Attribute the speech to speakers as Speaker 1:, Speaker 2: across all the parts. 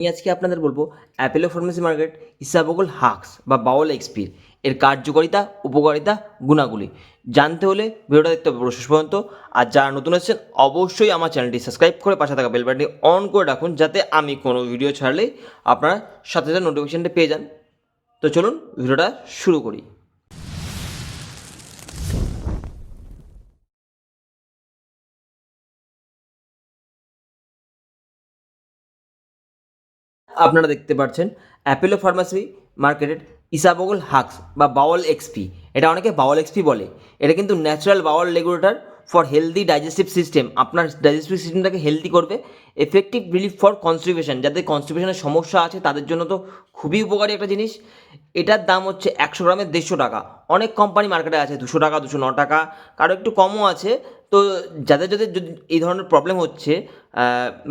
Speaker 1: আমি আজকে আপনাদের বলব অ্যাপেলো ফার্মেসি মার্কেট ইসাবগল হাক্স বা বাউল এক্সপির এর কার্যকারিতা, উপকারিতা গুণাগুলি জানতে হলে ভিডিওটা দেখতে হবে শেষ পর্যন্ত। আর যারা নতুন এসেছেন, অবশ্যই আমার চ্যানেলটি সাবস্ক্রাইব করে পাশে থাকা বেল বাটনটি অন করে রাখুন, যাতে আমি কোনো ভিডিও ছাড়লেই আপনারা সাথে সাথে নোটিফিকেশানটা পেয়ে যান। তো চলুন, ভিডিওটা শুরু করি। আপনারা দেখতে পাচ্ছেন অ্যাপেলো ফার্মাসি মার্কেটের ইসাবগল হাক্স বা বাওয়াল এক্সপি এটা অনেকে বাওয়াল এক্সপি বলে। এটা কিন্তু natural bowel regulator for healthy digestive system আপনার ডাইজেস্টিভ সিস্টেমটাকে হেলদি করবে। এফেক্টিভ রিলিফ ফর কনস্টিপেশন যাদের কনস্টিপেশনের সমস্যা আছে, তাদের জন্য তো খুবই উপকারী একটা জিনিস। এটার দাম হচ্ছে একশো গ্রামের দেড়শো টাকা। অনেক কোম্পানি মার্কেটে আছে, দুশো টাকা, দুশো ন টাকা। কারও একটু কমও আছে তো যাদের যাদের যদি এই ধরনের প্রবলেম হচ্ছে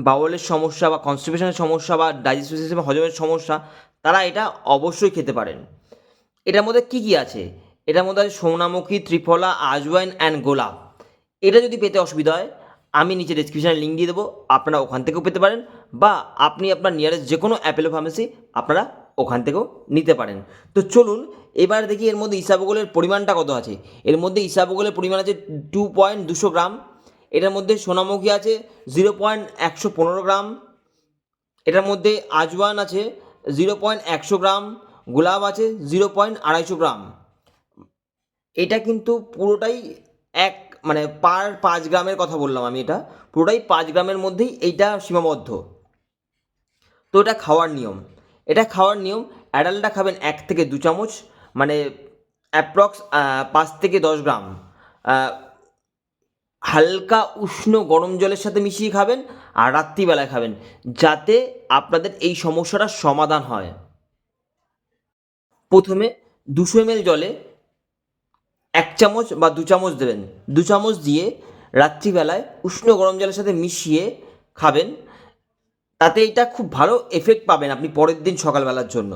Speaker 1: বাউলের সমস্যা বা কনস্টিপেশনের সমস্যা বা ডাইজেস্টিভ সিস্টেমে হজমের সমস্যা, তারা এটা অবশ্যই খেতে পারেন। এটার মধ্যে কি কি আছে? এটার মধ্যে আছে সোনামুখী ত্রিফলা, আজওয়াইন অ্যান্ড গোলাপ। এটা যদি পেতে অসুবিধা হয়, আমি নিচে ডিসক্রিপশানে লিঙ্ক দিয়ে দেবো, আপনারা ওখান থেকেও পেতে পারেন বা আপনি আপনার নিয়ারেস্ট যে কোনো অ্যাপেলো ফার্মেসি আপনারা ওখান থেকেও নিতে পারেন। তো চলুন, এবার দেখি এর মধ্যে ইসাবগোলের পরিমাণটা কত আছে। এর মধ্যে ইসাবগোলের পরিমাণ আছে টু পয়েন্ট দুশো গ্রাম। এটার মধ্যে সোনামুখী আছে জিরো পয়েন্ট একশো পনেরো গ্রাম। এটার মধ্যে আজওয়ান আছে জিরো পয়েন্ট একশো গ্রাম। গোলাপ আছে জিরো পয়েন্ট আড়াইশো গ্রাম। এটা কিন্তু পুরোটাই এক মানে পার পাঁচ গ্রামের কথা বললাম আমি এটা। পুরোটাই পাঁচ গ্রামের মধ্যেই এইটা সীমাবদ্ধ। তো এটা খাওয়ার নিয়ম। এটা খাওয়ার নিয়ম অ্যাডাল্টটা খাবেন এক থেকে দু চামচ মানে অ্যাপ্রক্স পাঁচ থেকে দশ গ্রাম। হালকা উষ্ণ গরম জলের সাথে মিশিয়ে খাবেন আর রাত্রিবেলায় খাবেন, যাতে আপনাদের এই সমস্যাটার সমাধান হয়। প্রথমে দুশো এমএল জলে এক চামচ বা দু চামচ দেবেন। দু চামচ দিয়ে রাত্রিবেলায় উষ্ণ গরম জলের সাথে মিশিয়ে খাবেন। তাতে এটা খুব ভালো এফেক্ট পাবেন আপনি পরের দিন সকালবেলার জন্য।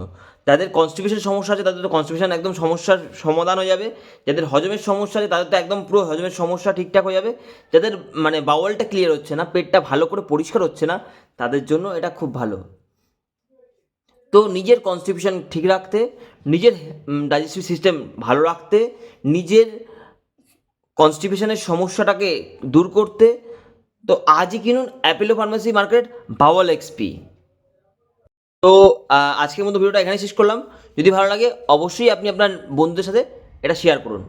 Speaker 1: যাদের কনস্টিপেশন সমস্যা আছে, তাদের তো কনস্টিপেশন একদম সমস্যার সমাধান হয়ে যাবে। যাদের হজমের সমস্যা আছে, তাদের তো একদম পুরো হজমের সমস্যা ঠিকঠাক হয়ে যাবে। যাদের মানে বাওয়ালটা ক্লিয়ার হচ্ছে না, পেটটা ভালো করে পরিষ্কার হচ্ছে না, তাদের জন্য এটা খুব ভালো। তো নিজের কনস্টিটিউশন ঠিক রাখতে, নিজের ডাইজেস্টিভ সিস্টেম ভালো রাখতে, নিজের কনস্টিটিউশনের সমস্যাটাকে দূর করতে তো আজই কিনুন Apollo pharmacy market bowel XP তো আজকের মতো ভিডিওটা এখানে শেষ করলাম। যদি ভালো লাগে, অবশ্যই আপনি আপনার বন্ধুদের সাথে এটা শেয়ার করুন।